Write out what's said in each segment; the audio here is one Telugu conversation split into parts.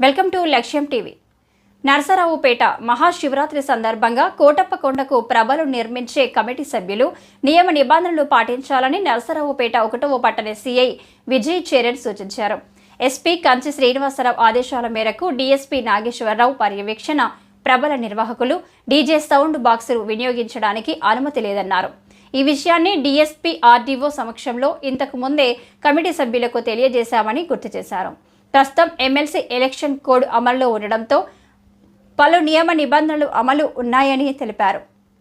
Welcome to Lakshyam TV. Narasaraopet Mahashivaratri సందర్భంగా కోటప్పకొండకు ప్రభలు నిర్మించే కమిటీ సభ్యులు నియమ నిబంధనలు పాటించాలని నరసరావుపేట ఒకటవ పట్టణ సీఐ విజయ్ చరణ్ సూచించారు. ఎస్పీ కంచి శ్రీనివాసరావు ఆదేశాల మేరకు డీఎస్పీ నాగేశ్వరరావు పర్యవేక్షణ ప్రభల నిర్వాహకులు డీజే సౌండ్ బాక్సులు వినియోగించడానికి అనుమతి లేదన్నారు. ఈ విషయాన్ని డీఎస్పీ ఆర్డీఓ సమక్షంలో ఇంతకు ముందే కమిటీ సభ్యులకు తెలియజేశామని గుర్తు చేశారు. ప్రస్తుతం ఎమ్మెల్సీ ఎలక్షన్ కోడ్ అమల్లో ఉండడంతో పలు నియమ నిబంధనలు అమలు ఉన్నాయని తెలిపారు.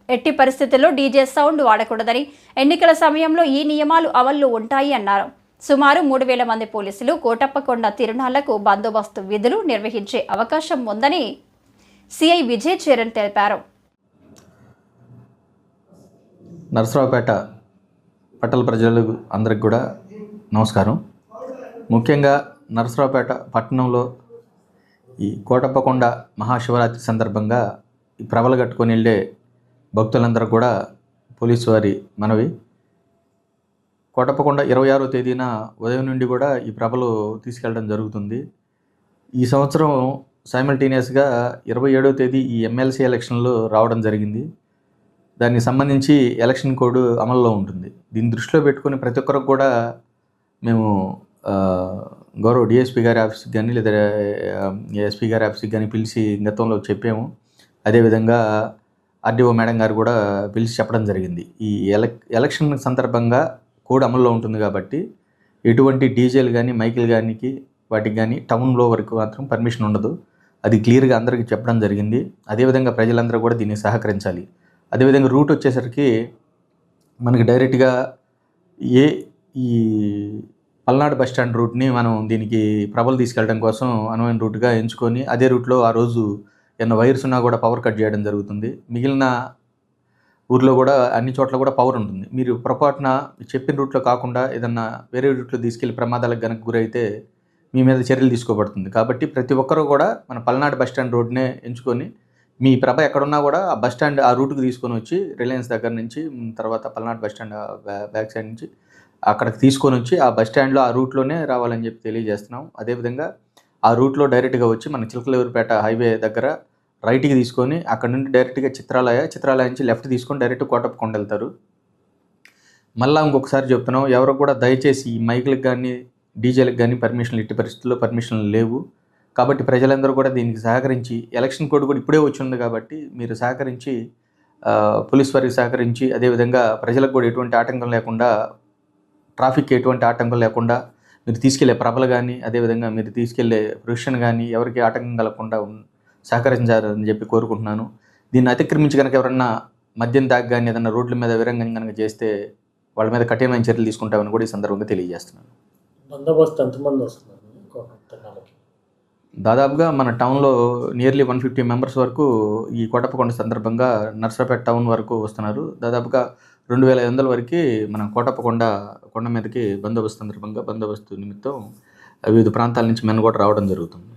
ఎట్టి పరిస్థితుల్లో డీజే సౌండ్ వాడకూడదని ఎన్నికల సమయంలో ఈ నియమాలు అమల్లో ఉంటాయి అన్నారు. సుమారు మూడు వేల మంది పోలీసులు కోటప్పకొండ తిరునాళ్ళకు బందోబస్తు విధులు నిర్వహించే అవకాశం ఉందని సిఐ విజయ్ చరణ్ తెలిపారు. నరసరావుపేట పట్టణ ప్రజలకు అందరికి కూడా నమస్కారం. ముఖ్యంగా నరసరావుపేట పట్టణంలో ఈ కోటప్పకొండ మహాశివరాత్రి సందర్భంగా ఈ ప్రభలు కట్టుకొని వెళ్ళే భక్తులందరూ కూడా పోలీసు వారి మనవి. కోటప్పకొండ ఇరవై ఆరో తేదీన ఉదయం నుండి కూడా ఈ ప్రభలు తీసుకెళ్ళడం జరుగుతుంది. ఈ సంవత్సరం సైమల్టేనియస్గా ఇరవై ఏడో తేదీ ఈ ఎమ్మెల్సీ ఎలక్షన్లు రావడం జరిగింది. దానికి సంబంధించి ఎలక్షన్ కోడ్ అమల్లో ఉంటుంది. దీన్ని దృష్టిలో పెట్టుకుని ప్రతి ఒక్కరికి కూడా మేము గౌరవ డిఎస్పీ గారి ఆఫీస్కి కానీ లేదా ఎస్పీ గారి ఆఫీస్కి కానీ పిలిచి గతంలో చెప్పాము. అదేవిధంగా ఆర్డీఓ మేడం గారు కూడా పిలిచి చెప్పడం జరిగింది. ఈ ఎలక్ ఎలక్షన్ సందర్భంగా కోడ్ అమల్లో ఉంటుంది కాబట్టి ఎటువంటి డీజేలు కానీ మైకిల్ కానీ వాటికి కానీ టౌన్లో వరకు మాత్రం పర్మిషన్ ఉండదు. అది క్లియర్గా అందరికీ చెప్పడం జరిగింది. అదేవిధంగా ప్రజలందరూ కూడా దీన్ని సహకరించాలి. అదేవిధంగా రూట్ వచ్చేసరికి మనకి డైరెక్ట్గా ఏ ఈ పల్నాడు బస్ స్టాండ్ రూట్ని మనం దీనికి ప్రభలు తీసుకెళ్ళడం కోసం అనువైన రూట్గా ఎంచుకొని అదే రూట్లో ఆ రోజు ఏమైనా వైర్స్ ఉన్నా కూడా పవర్ కట్ చేయడం జరుగుతుంది. మిగిలిన ఊర్లో కూడా అన్ని చోట్ల కూడా పవర్ ఉంటుంది. మీరు పొరపాటున చెప్పిన రూట్లో కాకుండా ఏదన్నా వేరే రూట్లో తీసుకెళ్ళి ప్రమాదాలకు గనక గురైతే మీ మీద చర్యలు తీసుకోబడుతుంది. కాబట్టి ప్రతి ఒక్కరూ కూడా మన పల్నాడు బస్ స్టాండ్ రోడ్నే ఎంచుకొని మీ ప్రభ ఎక్కడున్నా కూడా ఆ బస్ స్టాండ్ ఆ రూట్కి తీసుకొని వచ్చి రిలయన్స్ దగ్గర నుంచి తర్వాత Palnadu bus stand back side నుంచి అక్కడికి తీసుకొని వచ్చి ఆ బస్ స్టాండ్లో ఆ రూట్లోనే రావాలని చెప్పి తెలియజేస్తున్నాం. అదేవిధంగా ఆ రూట్లో డైరెక్ట్గా వచ్చి మన చిలకలూరుపేట హైవే దగ్గర రైట్కి తీసుకొని అక్కడ నుండి డైరెక్ట్గా చిత్రాలయ చిత్రాలయ నుంచి లెఫ్ట్ తీసుకొని డైరెక్ట్ కోటప్పకొండ వెళ్తారు. మళ్ళీ ఇంకొకసారి చెప్తున్నాం ఎవరు కూడా దయచేసి ఈ మైకులకు కానీ డీజేలకు కానీ పర్మిషన్లు ఇట్టి పరిస్థితుల్లో పర్మిషన్లు లేవు. కాబట్టి ప్రజలందరూ కూడా దీనికి సహకరించి ఎలక్షన్ కోడ్ కూడా ఇప్పుడే వచ్చి ఉంది కాబట్టి మీరు సహకరించి పోలీస్ వారికి సహకరించి అదేవిధంగా ప్రజలకు కూడా ఎటువంటి ఆటంకం లేకుండా ట్రాఫిక్ ఎటువంటి ఆటంకం లేకుండా మీరు తీసుకెళ్ళే ప్రభలు కానీ అదేవిధంగా మీరు తీసుకెళ్ళే ప్రొఫెషన్ కానీ ఎవరికి ఆటంకం కలగకుండా సహకరించాలని చెప్పి కోరుకుంటున్నాను. దీన్ని అతిక్రమించి కనుక ఎవరన్నా మద్యం దాకా కానీ ఏదైనా రోడ్ల మీద విరంగం కనుక చేస్తే వాళ్ళ మీద కఠినమైన చర్యలు తీసుకుంటామని కూడా ఈ సందర్భంగా తెలియజేస్తున్నాను. బందోబస్తు ఎంతమంది వస్తున్నారు? తిరణాలకి దాదాపుగా మన టౌన్లో నియర్లీ వన్ ఫిఫ్టీ మెంబర్స్ వరకు ఈ కోటప్పకొండ సందర్భంగా నర్సరాపేట టౌన్ వరకు వస్తున్నారు. దాదాపుగా రెండు వేల ఐదు వందల వరకు మనం కోటప్పకొండ కొండ మీదకి బందోబస్తు సందర్భంగా బందోబస్తు నిమిత్తం వివిధ ప్రాంతాల నుంచి మెన్ కూడా రావడం జరుగుతుంది.